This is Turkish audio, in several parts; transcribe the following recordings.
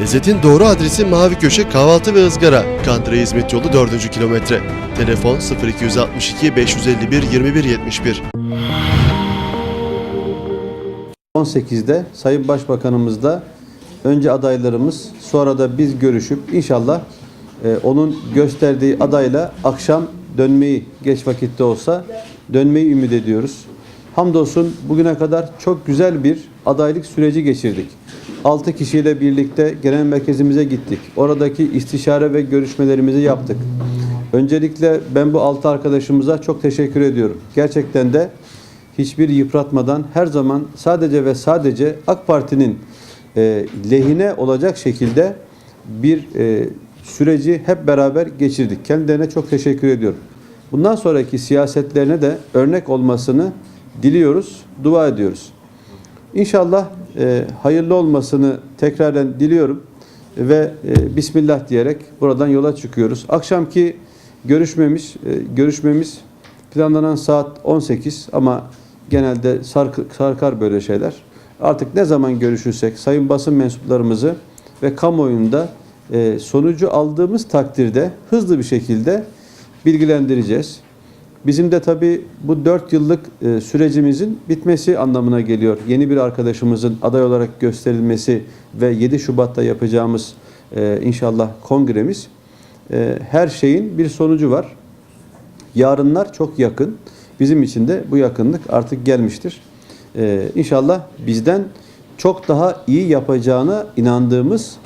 Lezzetin doğru adresi Mavi Köşe Kahvaltı ve Izgara. Kandıra Hizmet Yolu 4. kilometre. Telefon 0262 551 21 71. 18'de Sayın Başbakanımızla önce adaylarımız sonra da biz görüşüp inşallah e, onun gösterdiği adayla akşam dönmeyi geç vakitte olsa dönmeyi ümit ediyoruz. Hamdolsun bugüne kadar çok güzel bir adaylık süreci geçirdik. 6 kişiyle birlikte genel merkezimize gittik. Oradaki istişare ve görüşmelerimizi yaptık. Öncelikle ben bu 6 arkadaşımıza çok teşekkür ediyorum. Gerçekten de hiçbir yıpratmadan her zaman sadece ve sadece AK Parti'nin e, lehine olacak şekilde bir e, süreci hep beraber geçirdik. Kendilerine çok teşekkür ediyorum. Bundan sonraki siyasetlerine de örnek olmasını diliyoruz, dua ediyoruz. İnşallah e, hayırlı olmasını tekraren diliyorum ve e, Bismillah diyerek buradan yola çıkıyoruz. Akşamki görüşmemiz, e, görüşmemiz planlanan saat 18 ama genelde sark- sarkar böyle şeyler. Artık ne zaman görüşürsek sayın basın mensuplarımızı ve kamuoyunda e, sonucu aldığımız takdirde hızlı bir şekilde bilgilendireceğiz. Bizim de tabii bu 4 yıllık e, sürecimizin bitmesi anlamına geliyor. Yeni bir arkadaşımızın aday olarak gösterilmesi ve 7 Şubat'ta yapacağımız e, inşallah kongremiz e, her şeyin bir sonucu var. Yarınlar çok yakın. Bizim için de bu yakınlık artık gelmiştir. İnşallah bizden çok daha iyi yapacağına inandığımız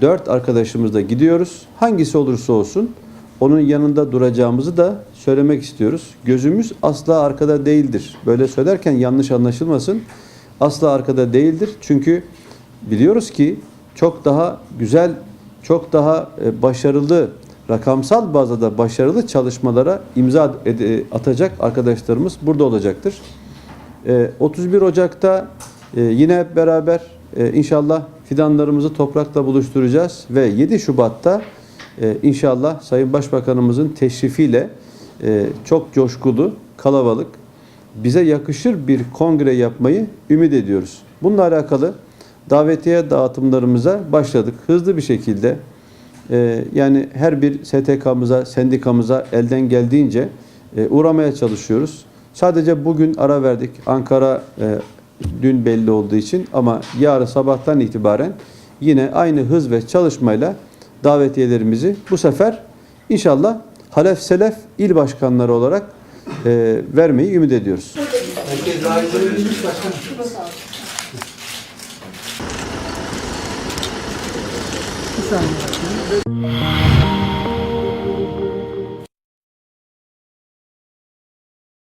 dört arkadaşımızla gidiyoruz. Hangisi olursa olsun onun yanında duracağımızı da söylemek istiyoruz. Gözümüz asla arkada değildir. Böyle söylerken yanlış anlaşılmasın. Asla arkada değildir. Çünkü biliyoruz ki çok daha güzel, çok daha e, başarılı, rakamsal bazda da başarılı çalışmalara imza ed- atacak arkadaşlarımız burada olacaktır. E, 31 Ocak'ta e, yine hep beraber e, inşallah fidanlarımızı toprakla buluşturacağız ve 7 Şubat'ta e, inşallah Sayın Başbakanımızın teşrifiyle e, çok coşkulu, kalabalık, bize yakışır bir kongre yapmayı ümit ediyoruz. Bununla alakalı davetiye dağıtımlarımıza başladık. Hızlı bir şekilde e, yani her bir STK'mıza, sendikamıza elden geldiğince e, uğramaya çalışıyoruz. Sadece bugün ara verdik. Ankara e, dün belli olduğu için ama yarın sabahtan itibaren yine aynı hız ve çalışmayla davetiyelerimizi bu sefer inşallah Halef Selef il başkanları olarak e, vermeyi ümit ediyoruz. Herkes daha iyi bilmiş başkanım.